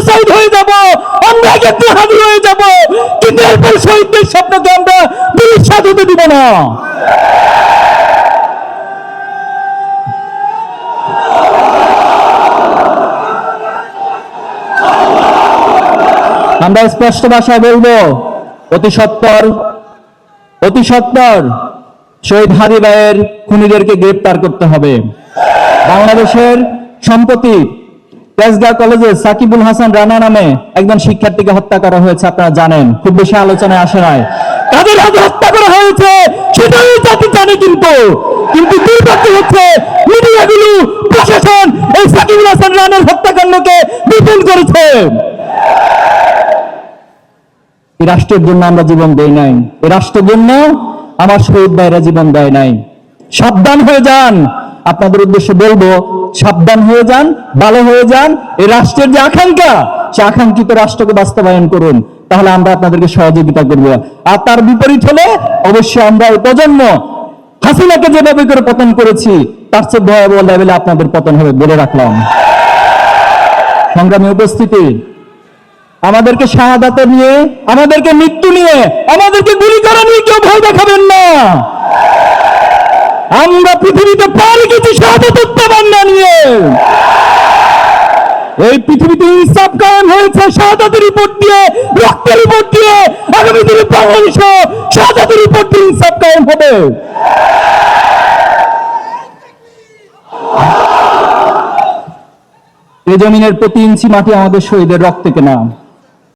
Suicide হয়ে যাব, আমরা কিন্তু হয়ে যাব। কিন্তু এরপর শহীদদের আমরা দিব না। আমরা স্পষ্ট ভাষায় বলব, অতি সত্তর অতি সত্তর শহীদ হাদি ভাইয়ের খুনিদেরকে গ্রেপ্তার করতে হবে। বাংলাদেশের সম্প্রতি তেজগাঁ কলেজে সাকিবুল হাসান রানা নামে একজন শিক্ষার্থীকে হত্যা করা হয়েছে, আপনারা জানেন। খুব বেশি আলোচনায় আসে নাই। কাদের হাতে হত্যা করা হয়েছে, সেটাই জাতি জানে কিন্তু। কিন্তু দুর্ভাগ্য হচ্ছে মিডিয়াগুলো, প্রশাসন এই সাকিবুল হাসান রানার হত্যাকাণ্ডকে বিপুল করেছে। এই রাষ্ট্রের জন্য আমরা জীবন দেই নাই। এই রাষ্ট্রের জন্য আমার শহীদ ভাইরা জীবন দেয় নাই। সাবধান হয়ে যান। আপনাদের উদ্দেশ্যে বলব, সাবধান হয়ে যান, ভালো হয়ে যান, এই রাষ্ট্রের যে আকাঙ্ক্ষা, সে আকাঙ্ক্ষিত রাষ্ট্রকে বাস্তবায়ন করুন, তাহলে আমরা আপনাদেরকে সহযোগিতা করব। আর তার বিপরীত হলে অবশ্যই আমরা এই প্রজন্ম, হাসিনাকে যেভাবে করে পতন করেছি, তার চেয়ে ভয়াবহ লেভেলে আপনাদের পতন হবে বলে রাখলাম। সংগ্রামী উপস্থিতি, আমাদেরকে শাহাদাতে নিয়ে, আমাদেরকে মৃত্যু নিয়ে, আমাদেরকে গুলি করা নিয়ে কেউ ভয় দেখাবেন না। আমরা পৃথিবীতে পারি কিছু শাহাদাত উত্থাপন না নিয়ে। এই পৃথিবীতে ইনসাফ কায়েম হয়েছে শাহাদাতের রিপোর্ট দিয়ে, রক্তের রিপোর্ট দিয়ে, আগামী দিনে বাংলাদেশও শাহাদাতের রিপোর্ট দিয়ে ইনসাফ কায়েম হবে। এই জমিনের প্রতি ইঞ্চি মাটি আমাদের শহীদের রক্তে কেনা।